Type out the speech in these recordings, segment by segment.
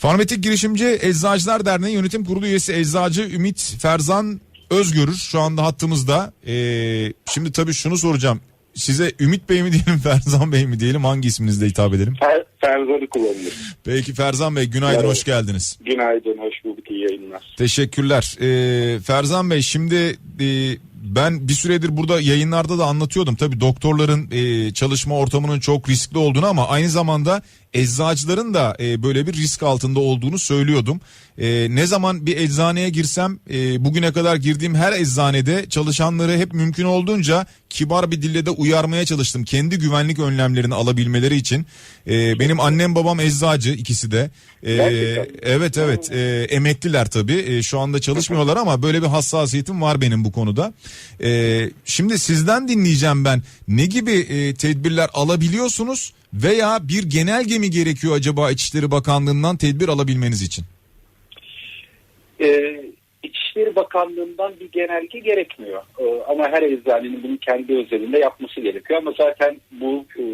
Farmetik Girişimci Eczacılar Derneği Yönetim Kurulu üyesi Eczacı Ümit Ferzan Özgörür şu anda hattımızda. Ee, şimdi tabii şunu soracağım. Size Ümit Bey mi diyelim Ferzan Bey mi diyelim hangi isminizle hitap edelim? Fer, Ferzan'ı kullanılır. Peki Ferzan Bey günaydın Merhaba. hoş geldiniz. Günaydın, hoş bulduk, iyi yayınlar. Teşekkürler. Ee, Ferzan Bey şimdi e, ben bir süredir burada yayınlarda da anlatıyordum. Tabii doktorların e, çalışma ortamının çok riskli olduğunu ama aynı zamanda eczacıların da e, böyle bir risk altında olduğunu söylüyordum. E, ne zaman bir eczaneye girsem e, bugüne kadar girdiğim her eczanede çalışanları hep mümkün olduğunca kibar bir dille de uyarmaya çalıştım. Kendi güvenlik önlemlerini alabilmeleri için. E, benim annem babam eczacı ikisi de. E, evet evet e, emekliler tabii E, şu anda çalışmıyorlar ama böyle bir hassasiyetim var benim bu konuda. E, şimdi sizden dinleyeceğim ben ne gibi e, tedbirler alabiliyorsunuz veya bir genelge mi gerekiyor acaba İçişleri Bakanlığı'ndan tedbir alabilmeniz için? Ee, İçişleri Bakanlığı'ndan bir genelge gerekmiyor. Ee, ama her eczanenin bunu kendi özelinde yapması gerekiyor. Ama zaten bu e,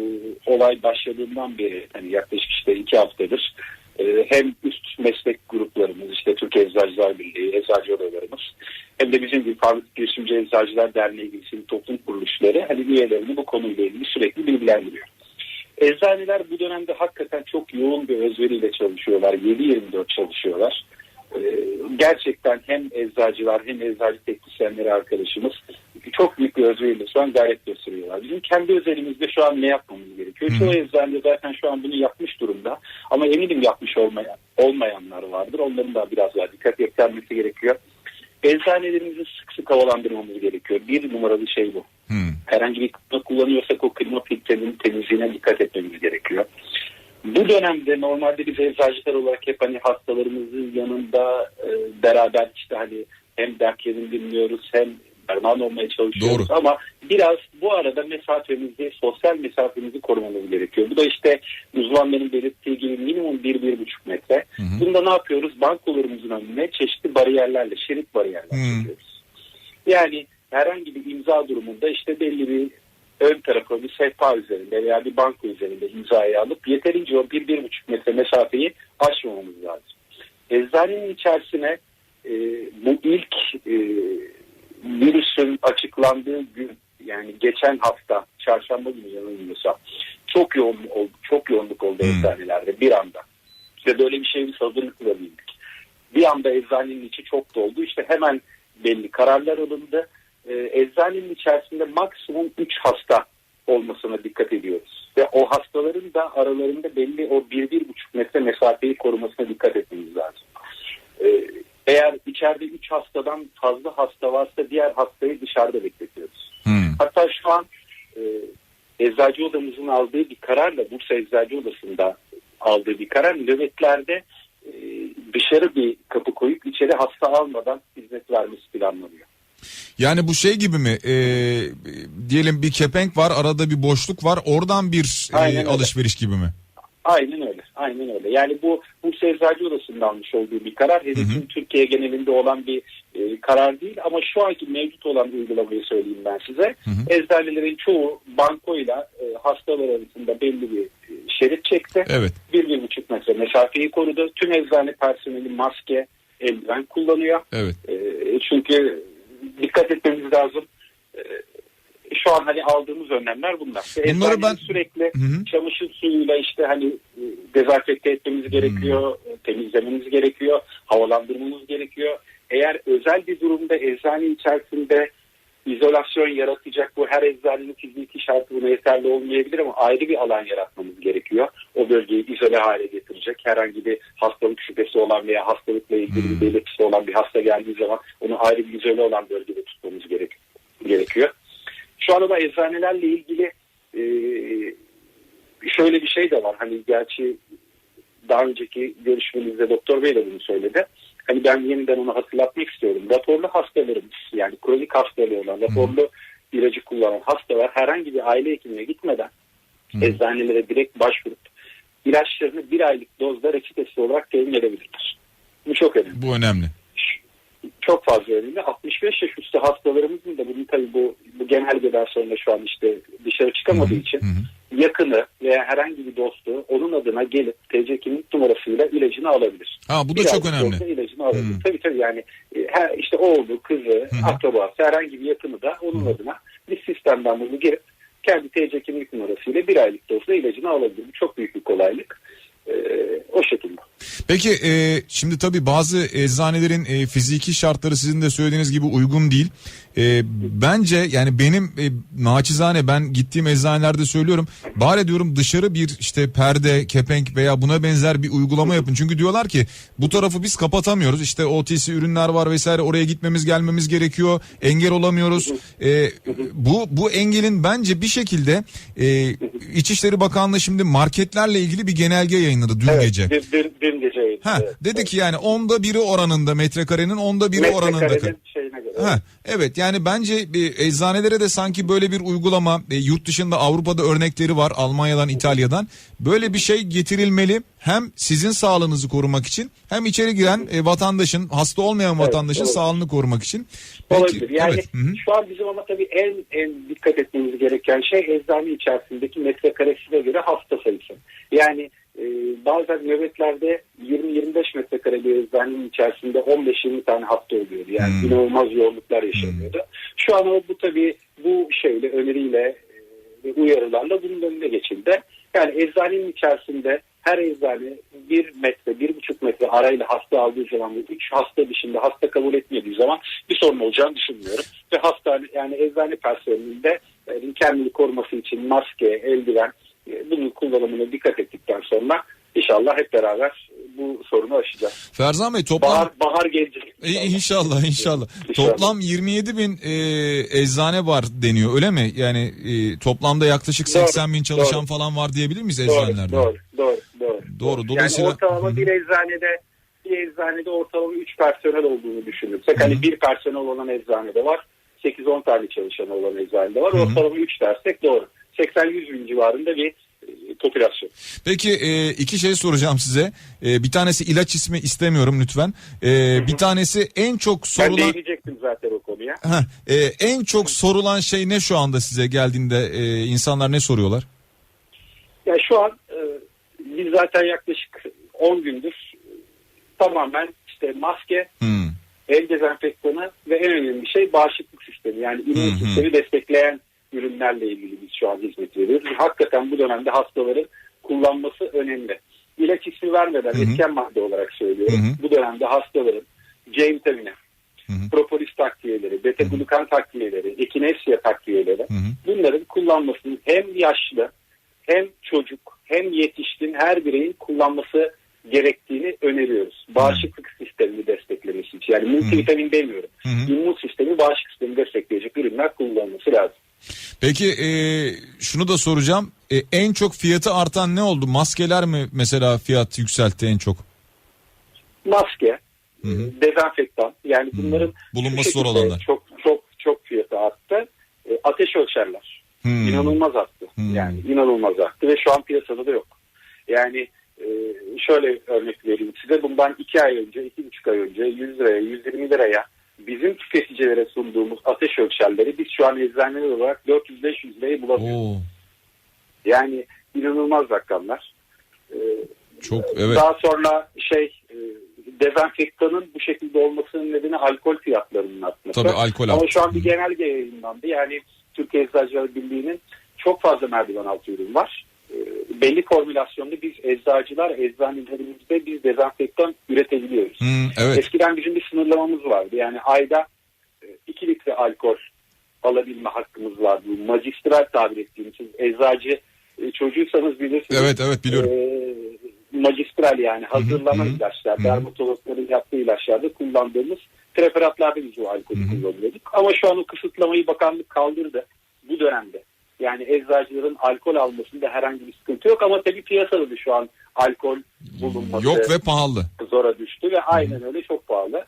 olay başladığından beri hani yaklaşık işte iki haftadır e, hem üst meslek gruplarımız işte Türkiye Eczacılar Birliği, eczacı odalarımız hem de bizim gibi Farmatik Girişimci Eczacılar Derneği gibi toplum kuruluşları hani üyelerini bu konuyla ilgili sürekli bilgilendiriyor. Eczaneler bu dönemde hakikaten çok yoğun bir özveriyle çalışıyorlar. 7-24 çalışıyorlar. Ee, gerçekten hem eczacılar hem eczacı teknisyenleri arkadaşımız çok büyük bir özveriyle şu an gayret gösteriyorlar. Bizim kendi özelimizde şu an ne yapmamız gerekiyor? Hı. Çoğu eczane zaten şu an bunu yapmış durumda. Ama eminim yapmış olmayan, olmayanlar vardır. Onların da biraz daha dikkat göstermesi gerekiyor. Eczanelerimizi sık sık havalandırmamız gerekiyor. Bir numaralı şey bu Hmm. herhangi bir klima kullanıyorsak o klima filtrenin temizliğine dikkat etmemiz gerekiyor. Bu dönemde normalde biz eczacılar olarak hep hani hastalarımızın yanında e, beraber işte hani hem dertlerini dinliyoruz hem derman olmaya çalışıyoruz Doğru. ama biraz bu arada mesafemizi, sosyal mesafemizi korumamız gerekiyor. Bu da işte uzmanların belirttiği gibi minimum 1-1,5 metre. Hı hı. Bunda ne yapıyoruz? Bankolarımızın önüne çeşitli bariyerlerle, şerit bariyerler çekiyoruz. Yani herhangi bir imza durumunda işte belli bir ön tarafa bir sehpa üzerinde veya bir banko üzerinde imzayı alıp yeterince o bir, bir buçuk metre mesafeyi aşmamamız lazım. Eczanenin içerisine e, bu ilk e, virüsün açıklandığı gün yani geçen hafta çarşamba günü yanılmıyorsam çok yoğun oldu, çok yoğunluk oldu Hmm. eczanelerde bir anda. İşte böyle bir şey biz hazırlıkla bildik. Bir anda eczanenin içi çok doldu. İşte hemen belli kararlar alındı. Ee, eczanenin içerisinde maksimum 3 hasta olmasına dikkat ediyoruz. Ve o hastaların da aralarında belli o 1-1,5 metre mesafeyi korumasına dikkat etmemiz lazım. Ee, eğer içeride 3 hastadan fazla hasta varsa diğer hastayı dışarıda bekletiyoruz. Hmm. Hatta şu an e, eczacı odamızın aldığı bir kararla Bursa Eczacı Odası'nda aldığı bir karar nöbetlerde e, dışarı bir kapı koyup içeri hasta almadan hizmet vermesi planlanıyor. Yani bu şey gibi mi? Ee, diyelim bir kepenk var, arada bir boşluk var. Oradan bir e, öyle. alışveriş gibi mi? Aynen öyle. Aynen öyle. Yani bu Bursa Eczacı Odası'nda almış olduğu bir karar. Hedefin Türkiye genelinde olan bir e, karar değil ama şu anki mevcut olan uygulamayı söyleyeyim ben size. Hı hı. Eczanelerin çoğu bankoyla e, hastalar arasında belli bir e, şerit çekti. Evet. bir, bir buçuk metre mesafeyi korudu. Tüm eczane personeli maske, eldiven kullanıyor. Evet. E, çünkü dikkat etmemiz lazım. E, şu an hani aldığımız önlemler bunlar. Bunları ben- sürekli Hı hı. çamaşır suyuyla işte hani e, dezenfekte etmemiz gerekiyor, Hmm. e, temizlememiz gerekiyor, havalandırmamız gerekiyor. Eğer özel bir durumda eczane içerisinde izolasyon yaratacak bu her eczanenin fiziki şartı buna yeterli olmayabilir ama ayrı bir alan yaratmamız gerekiyor. O bölgeyi izole hale getirecek. Herhangi bir hastalık şüphesi olan veya hastalıkla ilgili Hmm. bir belirtisi olan bir hasta geldiği zaman onu ayrı bir izole olan bölgede tutmamız gerek gerekiyor. Şu anda da eczanelerle ilgili e, şöyle bir şey de var. Hani gerçi daha önceki görüşmemizde doktor bey de bunu söyledi. Hani ben yeniden onu hatırlatmak istiyorum. Raporlu hastalarımız yani kronik hastalığı olan raporlu ilacı kullanan hastalar herhangi bir aile hekimine gitmeden Hı. eczanelere direkt başvurup ilaçlarını bir aylık dozda reçetesi olarak temin edebilirler. Bu çok önemli Bu önemli. çok fazla önemli. 65 yaş üstü hastalarımızın da bunun tabii bu, bu genelgeden sonra şu an işte dışarı çıkamadığı Hı hı, için hı hı. Yakını veya herhangi bir dostu onun adına gelip TC kimlik numarasıyla ilacını alabilir. Ha bu da Bir çok önemli. ilacını alabilir. Hmm. Tabii tabii yani e, her, işte oğlu, kızı, hı. akrabası herhangi bir yakını da onun adına bir sistemden bunu girip kendi TC kimlik numarasıyla bir aylık dozda ilacını alabilir. Bu çok büyük bir kolaylık. Ee, o şekilde. Peki e, şimdi tabii bazı eczanelerin e, fiziki şartları sizin de söylediğiniz gibi uygun değil. E, bence yani benim e, naçizane ben gittiğim eczanelerde söylüyorum. Bari diyorum dışarı bir işte perde, kepenk veya buna benzer bir uygulama yapın. Çünkü diyorlar ki bu tarafı biz kapatamıyoruz. İşte OTC ürünler var vesaire oraya gitmemiz gelmemiz gerekiyor. Engel olamıyoruz. E, bu bu engelin bence bir şekilde e, İçişleri Bakanlığı şimdi marketlerle ilgili bir genelge yayınladı dün gece. Dün, dün, dün gece yayınladı. Ha, Evet. dedi ki yani onda biri oranında metrekarenin onda biri oranında. Metrekarenin şeyine göre. Ha, evet yani bence bir eczanelere de sanki böyle bir uygulama e, yurt dışında Avrupa'da örnekleri var Almanya'dan İtalya'dan böyle bir şey getirilmeli hem sizin sağlığınızı korumak için hem içeri giren e, vatandaşın hasta olmayan vatandaşın olur. sağlığını korumak için. Olabilir. Yani evet. şu an bizim ama tabii en en dikkat etmemiz gereken şey eczane içerisindeki metrekaresine göre hasta sayısı. Yani e, bazen nöbetlerde 20-25 metrekare bir eczanenin içerisinde 15-20 tane hasta oluyor. Yani Hmm. inanılmaz yoğunluklar yaşanıyordu. Şu an o bu tabii bu şeyle öneriyle e, uyarılarla bunun önüne geçildi. Yani eczanenin içerisinde her eczane bir metre, bir buçuk metre arayla hasta aldığı zaman ve üç hasta dışında hasta kabul etmediği zaman bir sorun olacağını düşünmüyorum. Ve hastane yani eczane personelinin de e, kendini koruması için maske, eldiven bunun kullanımına dikkat ettikten sonra inşallah hep beraber bu sorunu aşacağız. Ferzan Bey toplam Bahar, bahar gelecek. E, inşallah inşallah. İnşallah. Toplam 27 bin e, eczane var deniyor öyle mi? Yani e, toplamda yaklaşık Doğru, 80 bin çalışan doğru. falan var diyebilir miyiz eczanelerde? doğru, doğru, doğru. Doğru, dolayısıyla- Yani ortalama bir eczanede bir eczanede ortalama 3 personel olduğunu düşünürsek hani bir personel olan eczanede var 8-10 tane çalışan olan eczanede var Hı hı. ortalama 3 dersek doğru 80-100 bin civarında bir popülasyon. Peki e, iki şey soracağım size. E, bir tanesi ilaç ismi istemiyorum lütfen. E, bir tanesi en çok Ben sorulan değinecektim zaten o konuya. E, en çok sorulan şey ne şu anda size geldiğinde e, insanlar ne soruyorlar? Yani şu an e, biz zaten yaklaşık 10 gündür e, tamamen işte maske, Hmm. el dezenfektanı ve en önemli şey bağışıklık sistemi. Yani immün sistemi destekleyen ürünlerle ilgili biz şu an hizmet veriyoruz. Hakikaten bu dönemde hastaların kullanması önemli. İlaç ismi vermeden Hı hı. etken madde olarak söylüyorum. Hı hı. Bu dönemde hastaların C vitamini, propolis takviyeleri, beta glukan takviyeleri, ekinesya takviyeleri Hı hı. bunların kullanmasını hem yaşlı hem çocuk hem yetişkin her bireyin kullanması gerektiğini öneriyoruz. Bağışıklık sistemini desteklemesi için. Yani multivitamin demiyorum. Hı hı. İmmün sistemi bağışıklık sistemi destekleyecek ürünler kullanılması lazım. Peki e, şunu da soracağım. E, en çok fiyatı artan ne oldu? Maskeler mi mesela fiyat yükseltti en çok? Maske, Hı hı. dezenfektan yani bunların Bulunması şu zor olanlar. Çok çok çok fiyatı arttı. E, ateş ölçerler. Hmm. İnanılmaz arttı. Hmm. Yani inanılmaz arttı ve şu an piyasada da yok. Yani e, şöyle örnek vereyim size. Bundan iki ay önce, iki buçuk ay önce 100 liraya, 120 liraya bizim tüketicilere sunduğumuz ateş ölçerleri biz şu an eczaneler olarak 400-500 liraya bulamıyoruz. Oo, Yani inanılmaz rakamlar. E, çok evet. Daha sonra şey e, dezenfektanın bu şekilde olmasının nedeni alkol fiyatlarının artması. Tabii alkol Ama şu an bir genelge yayınlandı. Yani Türkiye Eczacılar Birliği'nin çok fazla merdiven altı ürün var. E, belli formülasyonda biz eczacılar eczanelerimizde biz dezenfektan üretebiliyoruz. Hmm, evet. Eskiden bizim bir sınırlamamız vardı. Yani ayda 2 litre alkol alabilme hakkımız vardı. Bu magistral tabir ettiğimiz için eczacı e, çocuğuysanız bilirsiniz. Evet evet biliyorum. Ee, magistral yani hazırlama hı hı. ilaçlar, dermatologların yaptığı ilaçlarda kullandığımız preparatlarda biz o alkolü Hı hı. kullanıyorduk. Ama şu an o kısıtlamayı bakanlık kaldırdı bu dönemde. Yani eczacıların alkol almasında herhangi bir sıkıntı yok ama tabii piyasada da şu an alkol bulunması Yok ve pahalı. zora düştü ve aynen öyle çok pahalı.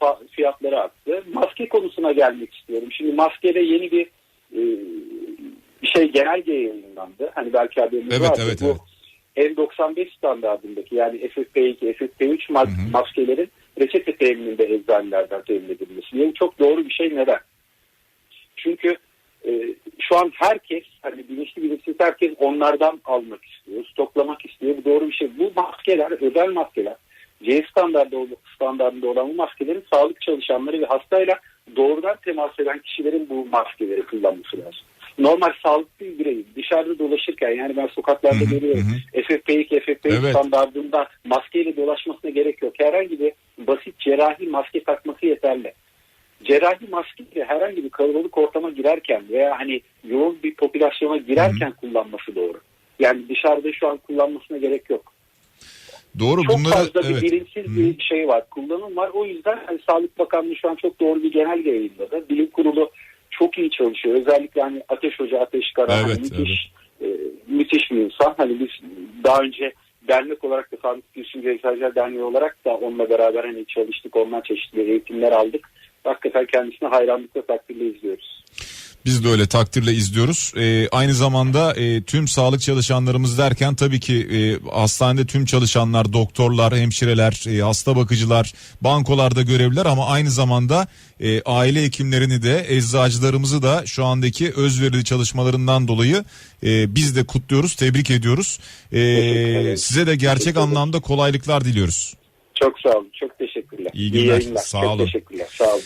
Pa- Fiyatları arttı. Maske konusuna gelmek istiyorum. Şimdi maskede yeni bir e, şey genelge yayınlandı. Hani belki haberiniz Evet, vardır. evet, Bu N95 standartındaki yani FFP2, FFP3 mas- Hı hı. maskelerin reçete temininde eczanelerden temin edilmesi. Yani çok doğru bir şey. Neden? Çünkü e, şu an herkes hani bilinçli bilinçsiz herkes onlardan almak istiyor, stoklamak istiyor. Bu doğru bir şey. Bu maskeler, özel maskeler, C standartında, standartında olan bu maskelerin sağlık çalışanları ve hastayla doğrudan temas eden kişilerin bu maskeleri kullanması lazım. Normal sağlıklı bir birey dışarıda dolaşırken yani ben sokaklarda Hı hı, görüyorum hı FFP2, FFP3 Evet. standartında maskeyle dolaşmasına gerek yok. Herhangi bir basit cerrahi maske takması yeterli. Cerrahi maskeyle herhangi bir kalabalık ortama girerken veya hani yoğun bir popülasyona girerken kullanması doğru. Yani dışarıda şu an kullanmasına gerek yok. Doğru Çok bunları fazla bir evet. bilimsiz Hı. bir şey var. Kullanım var. O yüzden hani Sağlık Bakanlığı şu an çok doğru bir genelge yayınladı. Bilim kurulu çok iyi çalışıyor. Özellikle hani Ateş Hoca, Ateş Kara hani Evet, müthiş, e, müthiş bir insan. Hani biz daha önce dernek olarak da Sağlık Girişimci Eczacılar Derneği olarak da onunla beraber hani çalıştık. Ondan çeşitli eğitimler aldık. Hakikaten kendisine hayranlıkla takdirle izliyoruz. Biz de öyle takdirle izliyoruz. Ee, aynı zamanda e, tüm sağlık çalışanlarımız derken tabii ki e, hastanede tüm çalışanlar, doktorlar, hemşireler, e, hasta bakıcılar, bankolarda görevliler ama aynı zamanda e, aile hekimlerini de eczacılarımızı da şu andaki özverili çalışmalarından dolayı e, biz de kutluyoruz, tebrik ediyoruz. E, size de gerçek anlamda kolaylıklar diliyoruz. Çok sağ olun. Çok teşekkürler. İyi günler. yayınlar. Sağ çok olun. teşekkürler. Sağ olun.